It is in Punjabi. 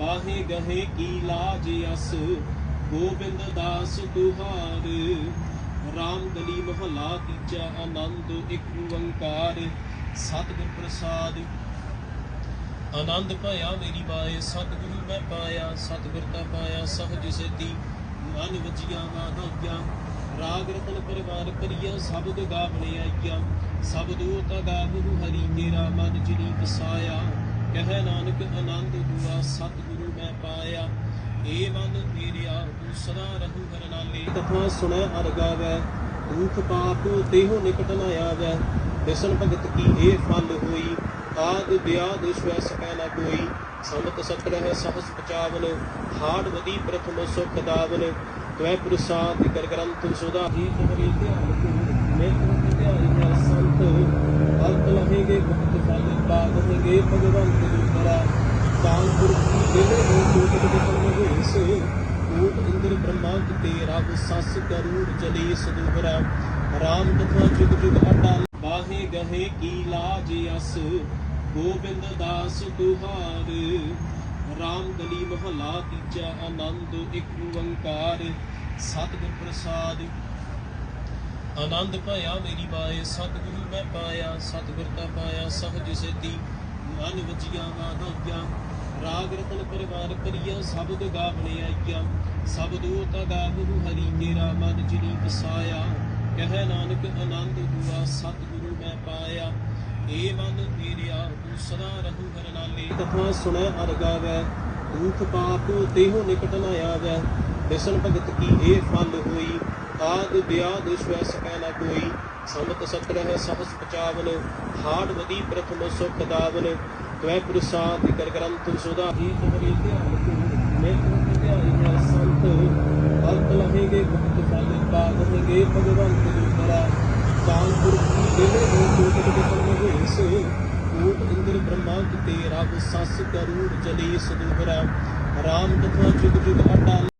ਬਾਹੇ ਗਹੇ ਕੀ ਲਾਜ ਅਸ, ਗੋਬਿੰਦ ਦਾਸ ਦੁਹਾਰ ਰਾਮ ਗਲੀ ਮਹਲਾ ਤੀਜਾ ਆਨੰਦ, ਇੱਕ ਓੰਕਾਰ। ਸਤਿਗੁਰ ਪ੍ਰਸਾਦ। ਆਨੰਦ ਭਇਆ ਮੇਰੀ ਮਾਏ ਸਤਿਗੁਰੂ ਮੈਂ ਪਾਇਆ, ਸਤਿਗੁਰ ਤਾਂ ਪਾਇਆ ਸਹਜ ਸਿੱਧੀ। ਮਨ ਵਜੀਆਂ ਵਾਧਾਈਆਂ ਰਾਗ ਰਤਨ ਪਰਿਵਾਰ ਕਰੀਆ ਸ਼ਬਦ ਗਾਵਣੇ ਆਈਆ। ਸ਼ਬਦੋ ਤਾ ਗਾਵਹੁ ਹਰੀ, ਤੇਰਾ ਮਨ ਜਿਨੀ ਵਸਾਇਆ ਕਹਿ ਨਾਨਕ ਆਨੰਦ ਹੁਆ ਸਤਿਗੁਰੂ ਮੈਂ ਪਾਇਆ। ਏ ਮਨ ਮੇਰਿਆ ਤੂੰ ਸਦਾ ਰਹੂ ਹਰ ਨਾਲੇ। ਕਥਾ ਸੁਣੈ ਅਰ ਗਾਵੈ, ਦੁਖ ਪਾਪ ਦੇਹੁ ਨਿਕਟ ਨ ਆਵੈ। ਦਿਸਨ ਭਗਤ ਕੀ ਇਹ ਫਲ ਹੋਈ, ਆਦ ਵਿਆਦ ਸਵੈ ਸਕੈ ਨ ਕੋਈ। ਸੰਮਤ ਸਤਰਹਿ ਸਹਸ ਪਚਾਵਨ, ਹਾੜ ਵਧੀ ਪ੍ਰਥਮ ਸੁਖ ਦਾਵਨ। ਤਵੈ ਪ੍ਰਸਾਦ ਕਰ ਗ੍ਰੰਥ ਸੁਦਾ ਜੀ ਤੁਮਰੀ ਧਿਆਨ ਕੋ ਮੈਂ ਤੁਮ ਧਿਆਨ ਹੈ ਸੰਤ ਅਲਤ ਲਹੇਗੇ ਭਗਤ ਫਲ ਪਾਵਨਗੇ ਭਗਵੰਤ ਦੂਸਰਾ ਕਾਨਪੁਰ ਕੀ ਦੇਵੇ ਹੋ ਕੋਟ ਦੇ ਕਲਮ ਹੋਇਸ ਕੋਟ ਇੰਦਰ ਬ੍ਰਹਮਾ ਤੇ ਰਬ ਸਸ ਕਰੂਰ ਚਲੀ ਸਦੂਹਰਾ ਰਾਮ ਕਥਾ ਜੁਗ ਜੁਗ ਅਟਲ ਬਾਹੇ ਗਹੇ ਕੀ ਲਾਜ ਅਸ, ਗੋਬਿੰਦ ਦਾਸ ਦੁਹਾਰ ਰਾਮ ਦਲੀ ਮਹਲਾ ਤੀਜਾ ਆਨੰਦ ਇੱਕ ਓੰਕਾਰ, ਸਤਿਗੁਰ ਪ੍ਰਸਾਦ ਆਨੰਦ ਭਇਆ ਮੇਰੀ ਮਾਏ ਸਤਿਗੁਰੂ ਮੈਂ ਪਾਇਆ ਸਤਿਗੁਰ ਤਾਂ ਪਾਇਆ ਸਹਜ ਸਿੱਧੀ ਮਨ ਵਜੀਆਂ ਵਾਧਾਈਆਂ ਰਾਗ ਰਤਨ ਪਰਿਵਾਰ ਕਰੀਆ ਸ਼ਬਦ ਗਾਵਣੇ ਆਈਆ। ਸ਼ਬਦੋ ਤਾ ਗਾਵਹੁ ਹਰੀ, ਤੇਰਾ ਮਨ ਜਿਨੀ ਵਸਾਇਆ। ਕਹਿ ਨਾਨਕ, ਆਨੰਦ ਹੁਆ ਸਤਿਗੁਰੂ ਮੈਂ ਪਾਇਆ। ਏ ਮਨ ਮੇਰਿਆ ਤੂੰ ਸਦਾ ਰਹੂ ਹਰ ਨਾਲੇ। ਕਥਾ ਸੁਣੈ ਅਰ ਗਾਵੈ, ਦੁਖ ਪਾਪ ਤੇਹੋ ਨਿਕਟ ਨ ਆਵੈ। ਦਿਸਨ ਭਗਤ ਕੀ ਇਹ ਫਲ ਹੋਈ? ਆਦ ਵਿਆਦ ਸਵੈ ਸਕੈ ਨ ਕੋਈ। ਸੰਮਤ ਸਤਰਹਿ ਸਹਸ ਪਚਾਵਨ, ਹਾੜ ਵਦੀ ਪ੍ਰਥਮ ਸੁਖ ਦਾਵਨ। ਤਵੈ ਪ੍ਰਸਾਦ ਕਰ ਗ੍ਰੰਥ ਸੁਦਾ ਜੀ ਤੁਮਰੀ ਧਿਆਨ ਮੈਂ ਤੁਮ ਧਿਆਨ ਹੈ ਸੰਤ। ਅਲਤ ਲਹੇਗੇ ਭਗਤ ਫਲ ਪਾਵਨਗੇ ਭਗਵੰਤ ਦੂਸਰਾ ਕਾਨਪੁਰ ਕੀ ਦੇਵੇ ਹੋ ਕੋਟ ਦੇ ਕਲਮ ਹੋਇਸ। ਕੋਟ ਇੰਦਰ ਬ੍ਰਹਮਾ ਤੇ ਰਬ ਸੱਸ ਕਰੂੜ ਚਲੀ ਸਦੂਹਰਾ। ਰਾਮ ਕਥਾ ਜੁਗ ਜੁਗ ਅਟਲ